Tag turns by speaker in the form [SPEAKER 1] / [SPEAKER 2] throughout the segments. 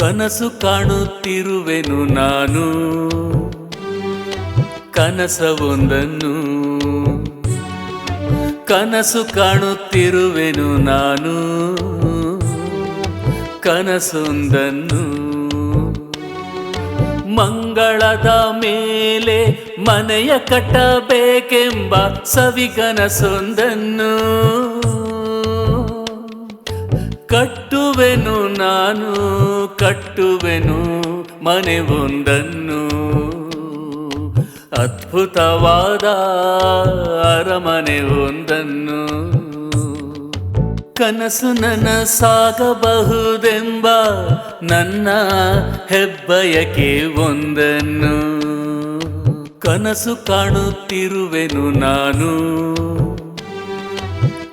[SPEAKER 1] ಕನಸು ಕಾಣುತ್ತಿರುವೆನು ನಾನು. ಕನಸವೊಂದನ್ನು ಕನಸು ಕಾಣುತ್ತಿರುವೆನು ನಾನು. ಕನಸೊಂದನ್ನು ಮಂಗಳದ ಮೇಲೆ ಮನೆಯ ಕಟ್ಟಬೇಕೆಂಬ ಸವಿಕನಸೊಂದನ್ನು ಕಟ್ಟುವೆನು ನಾನು, ಕಟ್ಟುವೆನು ಮನೆ ಒಂದನ್ನು. ಅದ್ಭುತವಾದ ಅರಮನೆ ಒಂದನ್ನು. ಕನಸು ಸಾಗಬಹುದೆಂಬ ನನ್ನ ಹೆಬ್ಬಯಕೆ ಒಂದನ್ನು. ಕನಸು ಕಾಣುತ್ತಿರುವೆನು ನಾನು,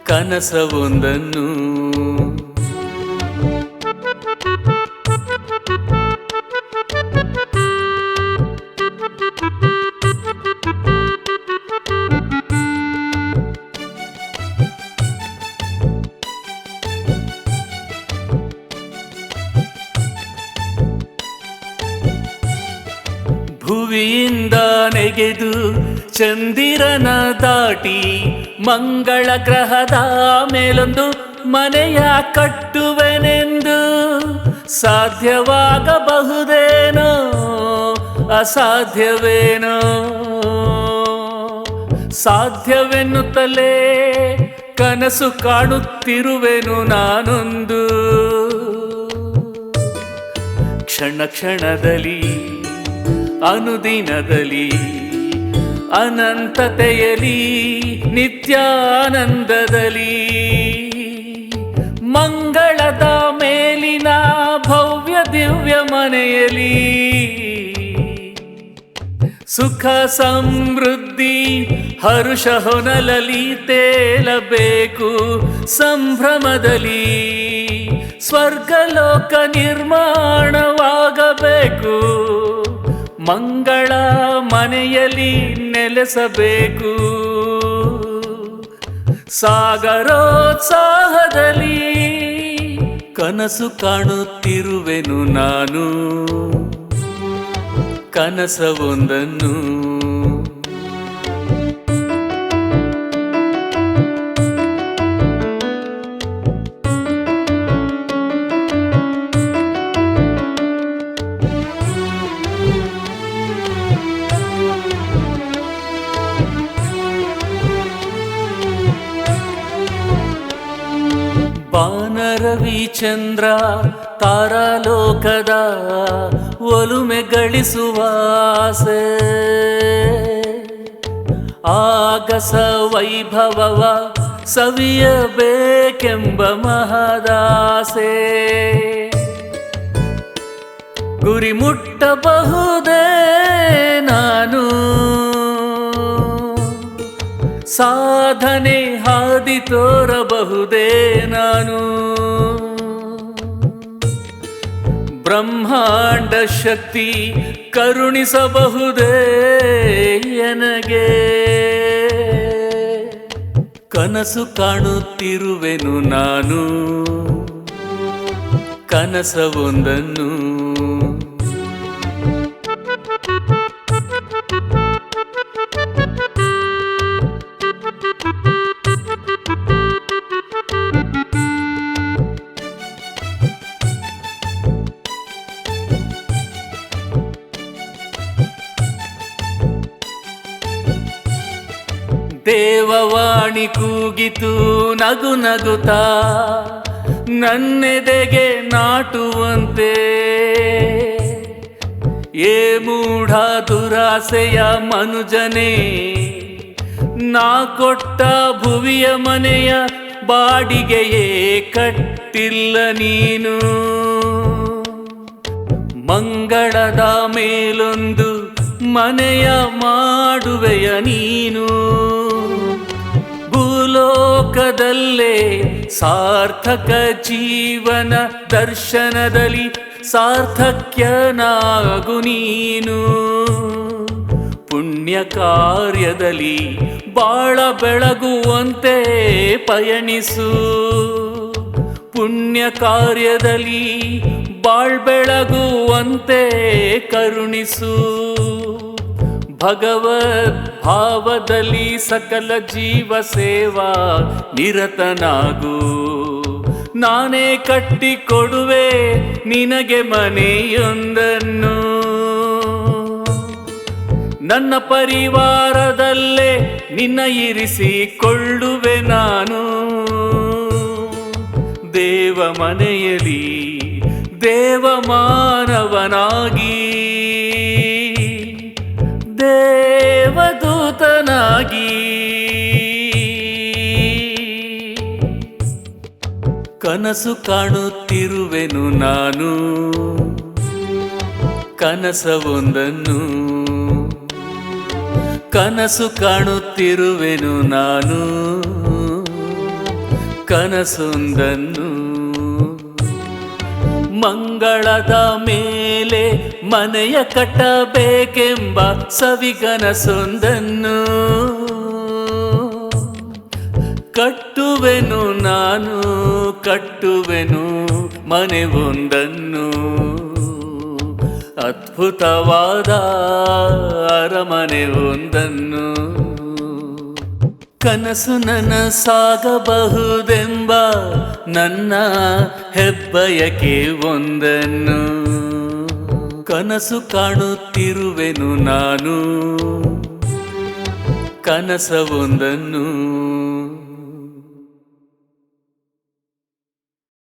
[SPEAKER 1] ಕನಸವೊಂದನ್ನು. ಭುವಿಯಿಂದ ನೆಗೆದು ಚಂದಿರನ ದಾಟಿ ಮಂಗಳ ಗ್ರಹದ ಮೇಲೊಂದು ಮನೆಯ ಕಟ್ಟುವೆನೆಂದು ಸಾಧ್ಯವಾಗಬಹುದೇನೋ, ಅಸಾಧ್ಯವೇನೋ. ಸಾಧ್ಯವೆನ್ನುತ್ತಲೇ ಕನಸು ಕಾಣುತ್ತಿರುವೆನು ನಾನೊಂದು. ಕ್ಷಣ ಕ್ಷಣದಲ್ಲಿ ಅನುದಿನದಲ್ಲಿ ಅನಂತತೆಯಲಿ ನಿತ್ಯಾನಂದದಲ್ಲಿ ಮಂಗಳದ ಮೇಲಿನ ಭವ್ಯ ದಿವ್ಯ ಮನೆಯಲಿ ಸುಖ ಸಮೃದ್ಧಿ ಹರುಷ ಹೊನಲಲಿ ತೇಲಬೇಕು ಸಂಭ್ರಮದಲ್ಲಿ ಸ್ವರ್ಗಲೋಕ ನಿರ್ಮಾಣವಾಗಬೇಕು. ಮಂಗಳ ಮನೆಯಲ್ಲಿ ನೆಲೆಸಬೇಕು. ಸಾಗರೋತ್ಸಾಹದಲ್ಲಿ ಕನಸು ಕಾಣುತ್ತಿರುವೆನು ನಾನು. ಕನಸವೊಂದನ್ನು ಬಾನರವಿ ಚಂದ್ರ ತಾರಾಲೋಕದ ಒಲುಮೆ ಗಳಿಸುವ ಆಸೆ. ಆಗಸ ವೈಭವವ ಸವಿಯಬೇಕೆಂಬ ಮಹದಾಸೆ. ಗುರಿ ಮುಟ್ಟಬಹುದೇ ನಾನು ಸಾಧನೆ ಹಾದಿ ತೋರಬಹುದೇ ನಾನು? ಬ್ರಹ್ಮಾಂಡ ಶಕ್ತಿ ಕರುಣಿಸಬಹುದೇ ನನಗೆ ಕನಸು ಕಾಣುತ್ತಿರುವೆನು ನಾನು. ಕನಸವೊಂದನ್ನು ದೇವವಾಣಿ ಕೂಗಿತು ನಗು ನಗುತ ನನ್ನೆದೆಗೆ ನಾಟುವಂತೆ. ಏ ಮೂಢ ದುರಾಸೆಯ ಮನುಜನೇ, ನಾ ಕೊಟ್ಟ ಭುವಿಯ ಮನೆಯ ಬಾಡಿಗೆಯೇ ಕಟ್ಟಿಲ್ಲ ನೀನು. ಮಂಗಳದ ಮೇಲೊಂದು ಮನೆಯ ಮಾಡುವೆಯ ನೀನು. ಭೂಲೋಕದಲ್ಲೇ ಸಾರ್ಥಕ ಜೀವನ ದರ್ಶನದಲ್ಲಿ ಸಾರ್ಥಕ್ಯನಾಗು ನೀನು. ಪುಣ್ಯ ಕಾರ್ಯದಲ್ಲಿ ಬಾಳ ಬೆಳಗುವಂತೆ ಪಯಣಿಸು. ಪುಣ್ಯ ಕಾರ್ಯದಲ್ಲಿ ಬಾಳ್ ಬೆಳಗುವಂತೆ ಕರುಣಿಸು. ಭಗವದ್ ಭಾವದಲ್ಲಿ ಸಕಲ ಜೀವ ಸೇವಾ ನಿರತನಾಗು. ನಾನೇ ಕಟ್ಟಿಕೊಡುವೆ ನಿನಗೆ ಮನೆಯೊಂದನ್ನು. ನನ್ನ ಪರಿವಾರದಲ್ಲೇ ನಿನ್ನ ಇರಿಸಿಕೊಳ್ಳುವೆ ನಾನು. ದೇವ ಮನೆಯಲ್ಲಿ ದೇವ ಮಾನವನಾಗಿ. ದೇವದೂತನಾಗಿ ಕನಸು ಕಾಣುತ್ತಿರುವೆನು ನಾನು. ಕನಸವೊಂದನ್ನು ಕನಸು ಕಾಣುತ್ತಿರುವೆನು ನಾನು. ಕನಸೊಂದನ್ನು. ಮಂಗಳದ ಮೇಲೆ ಮನೆಯ ಕಟ್ಟಬೇಕೆಂಬ ಸವಿಗನಸೊಂದನ್ನು ಕಟ್ಟುವೆನು ನಾನು ಕಟ್ಟುವೆನು ಮನೆ ಒಂದನ್ನು. ಅದ್ಭುತವಾದ ಅರಮನೆ ಒಂದನ್ನು. ಕನಸು ನನಸಾಗಬಹುದೆಂಬ ನನ್ನ ಹೆಬ್ಬಯಕೆ ಒಂದನ್ನು. ಕನಸು ಕಾಣುತ್ತಿರುವೆನು ನಾನು. ಕನಸವೊಂದನ್ನು